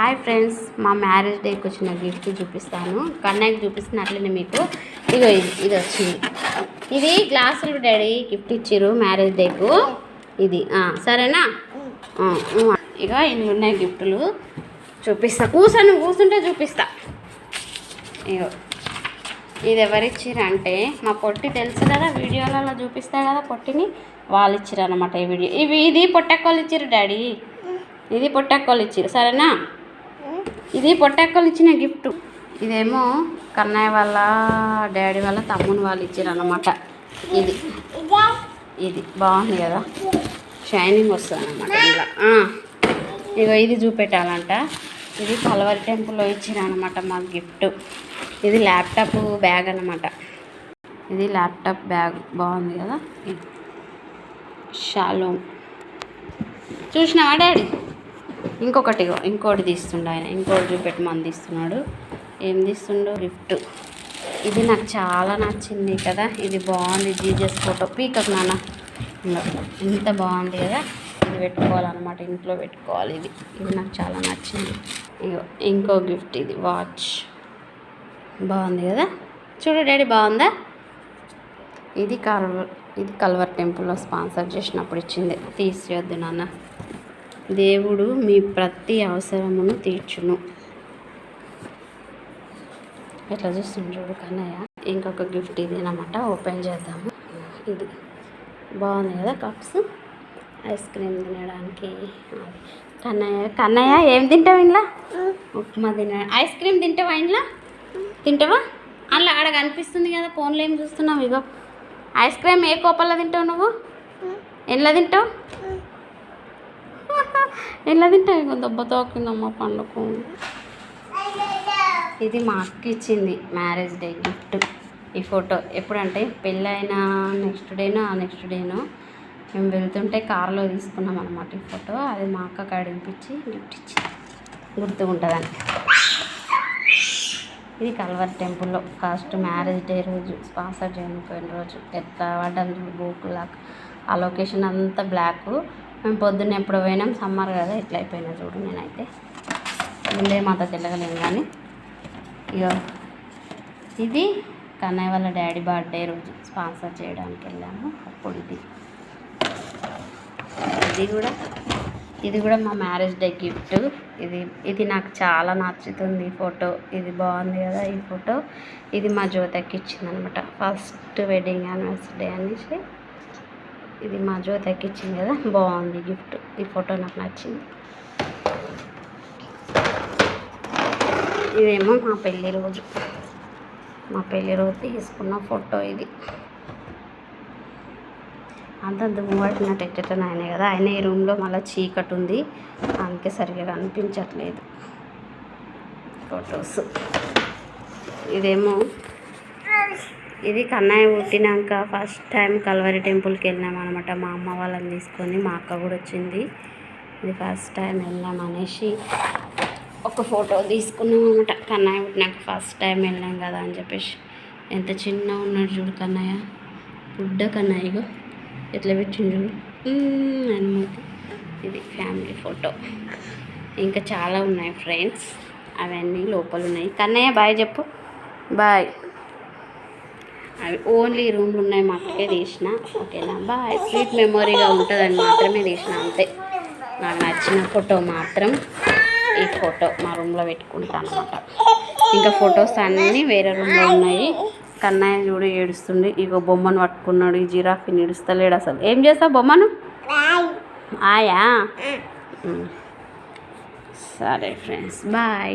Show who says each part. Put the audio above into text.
Speaker 1: Hi friends మా marriage డేకి వచ్చిన గిఫ్ట్ చూపిస్తాను. కన్నయ్యకి చూపిస్తున్నట్లయితే మీకు ఇగో ఇది ఇది వచ్చింది. ఇది గ్లాసులు డాడీ గిఫ్ట్ ఇచ్చిర్రు మ్యారేజ్ డేకు. ఇది సరేనా? ఇక ఇగో ఇన్ని ఉన్నాయి గిఫ్టులు. చూపిస్తా. కూర్చొని కూర్చుంటే చూపిస్తా. ఇగో. ఇది ఎవరిచ్చిర్రు అంటే మా పొట్టి తెలుసు కదా వీడియోలలో చూపిస్తా కదా పొట్టిని? వాళ్ళు ఇచ్చిర్రు అనమాట ఈ వీడియో. ఇవి ఇది పొట్టెక్కోళ్ళు ఇచ్చిర్రు డాడీ. ఇది పొట్టెక్కోళ్ళు ఇచ్చిర్రు. సరేనా? ఇది పొట్టెక్కలు ఇచ్చిన గిఫ్ట్. ఇదేమో కన్నయ్య వాళ్ళ డాడీ వాళ్ళ తమ్ముని వాళ్ళు ఇచ్చారు అనమాట ఇది. ఇది. బాగుంది కదా? షైనింగ్ వస్తుంది అనమాట ఇలా ఆ. ఇగో ఇది చూపెట్టాలంట. ఇది కలవరి టెంపుల్లో ఇచ్చారు అనమాట మాకు గిఫ్ట్. ఇది ల్యాప్టాప్ బ్యాగ్ అనమాట ఇది ల్యాప్టాప్ బ్యాగ్. బాగుంది కదా? ఇది. షాలో. చూసినావా డాడీ? ఇంకొకటి ఇంకోటి తీస్తుండు ఆయన. ఇంకోటి చూపెట్టమని తీస్తున్నాడు. ఏం తీస్తుండో? గిఫ్ట్. ఇది నాకు చాలా నచ్చింది కదా. ఇది బాగుంది జీజస్ ఫోటో. పీకక్ నాన్న. ఇంత బాగుంది కదా. ఇది పెట్టుకోవాలన్నమాట. ఇంట్లో పెట్టుకోవాలి ఇది. ఇది నాకు చాలా నచ్చింది. ఇగో ఇంకో గిఫ్ట్ ఇది. వాచ్. బాగుంది కదా. చూడు డాడీ బాగుందా? ఇది కల్వర్ ఇది కల్వర్ టెంపుల్లో స్పాన్సర్ చేసినప్పుడు ఇచ్చింది. తీసేయొద్దు నాన్న. దేవుడు మీ ప్రతి అవసరమును తీర్చును. ఇట్లా చూస్తుంది చూడు కన్నయ్య. ఇంకొక గిఫ్ట్ ఇది అనమాట ఓపెన్ చేద్దాము. ఇది బాగుంది కదా కప్స్? ఐస్ క్రీమ్ తినడానికి. కన్నయ్య కన్నయ్య ఏం తింటావు ఇంట్లో? ఉప్మా తిన ఐస్ క్రీమ్ తింటావా ఇంట్లో? తింటావా? అలా ఆడ కనిపిస్తుంది కదా ఫోన్లో ఏం చూస్తున్నావు ఇగో. ఐస్ క్రీమ్ ఏ కోపల్లో తింటావు నువ్వు? ఎలా తింటావు? ఎలా తింటాయి ఇగో దెబ్బ తాకిందమ్మ పండుకు. ఇది మా అక్క ఇచ్చింది మ్యారేజ్ డే గిఫ్ట్. ఈ ఫోటో ఎప్పుడంటే పెళ్ళైన నెక్స్ట్ డేనో ఆ నెక్స్ట్ డేనో మేము వెళ్తుంటే కారులో తీసుకున్నాం అనమాట ఈ ఫోటో. అది మా అక్క కడిపించి గిఫ్ట్ ఇచ్చింది. గుర్తుకుంటుందని ఇది కల్వర్ టెంపుల్లో ఫస్ట్ మ్యారేజ్ డే రోజు స్పాన్సర్ చేయకపోయిన రోజు. ఎట్లా పడ్డాను బుక్లా ఆ లొకేషన్ అంతా బ్లాక్. మేము పొద్దున్న ఎప్పుడు పోయినాం? సమ్మర్ కదా ఇట్లా అయిపోయినా చూడు నేనైతే. ముందే మాతో తెల్లగలేము కానీ. ఇక ఇది కన్నయ్య వాళ్ళ డాడీ బర్త్డే రోజు స్పాన్సర్ చేయడానికి వెళ్ళాము. అప్పుడు ఇది. ఇది కూడా ఇది కూడా మా మ్యారేజ్ డే గిఫ్ట్. ఇది ఇది నాకు చాలా నచ్చుతుంది ఈ ఫోటో. ఇది బాగుంది కదా ఈ ఫోటో. ఇది మా జ్యోతకి ఇచ్చింది అనమాట ఫస్ట్ వెడ్డింగ్ యానివర్సరీ డే అనేసి. ఇది మా జ్యోతకి ఇచ్చింది కదా బాగుంది గిఫ్ట్. ఈ ఫోటో నాకు నచ్చింది. ఇదేమో మా పెళ్ళి రోజు. మా పెళ్ళి రోజు తీసుకున్న ఫోటో ఇది. అంత దుమ్ము పట్టినట్టు ఆయనే ఆయన కదా ఆయన ఈ రూమ్లో మళ్ళీ చీకటి ఉంది. అందుకే సరిగ్గా కనిపించట్లేదు ఫొటోస్. ఇదేమో ఇది కన్నయ్య పుట్టినాక ఫస్ట్ టైం కల్వరి టెంపుల్కి వెళ్ళినాం అనమాట మా అమ్మ వాళ్ళని తీసుకొని మా అక్క కూడా వచ్చింది. ఇది ఫస్ట్ టైం వెళ్ళాం అనేసి ఒక ఫోటో తీసుకున్నాం అనమాట కన్నయ్య పుట్టినాక ఫస్ట్ టైం వెళ్ళాం కదా అని చెప్పేసి. ఎంత చిన్న ఉన్నాడు చూడు కన్నయ్య. బుడ్డ కన్నయ్య ఇగో. ఎట్లా పెట్టిండు చూడు. అనమాట ఇది ఫ్యామిలీ ఫోటో. ఇంకా చాలా ఉన్నాయి ఫ్రెండ్స్. అవన్నీ లోపల ఉన్నాయి కన్నయ్య బాయ్ చెప్పు. బాయ్. అవి ఓన్లీ రూమ్లు ఉన్నాయి మట్టుకే తీసిన. ఓకేనా? బాయ్. స్వీట్ మెమొరీగా ఉంటుందని మాత్రమే తీసిన అంతే. నాకు నచ్చిన ఫోటో మాత్రం ఈ ఫోటో మా రూమ్లో పెట్టుకుంటాను అనమాట ఇంకా ఫొటోస్ అన్నీ వేరే రూమ్లో ఉన్నాయి. కన్నయ్య చూడు ఏడుస్తుంది ఇగో బొమ్మను పట్టుకున్నాడు ఈ జిరాఫీని ఏడుస్తలేడు అసలు. ఏం చేస్తావు బొమ్మను? ఆయా. సరే ఫ్రెండ్స్ బాయ్.